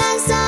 alcanzar.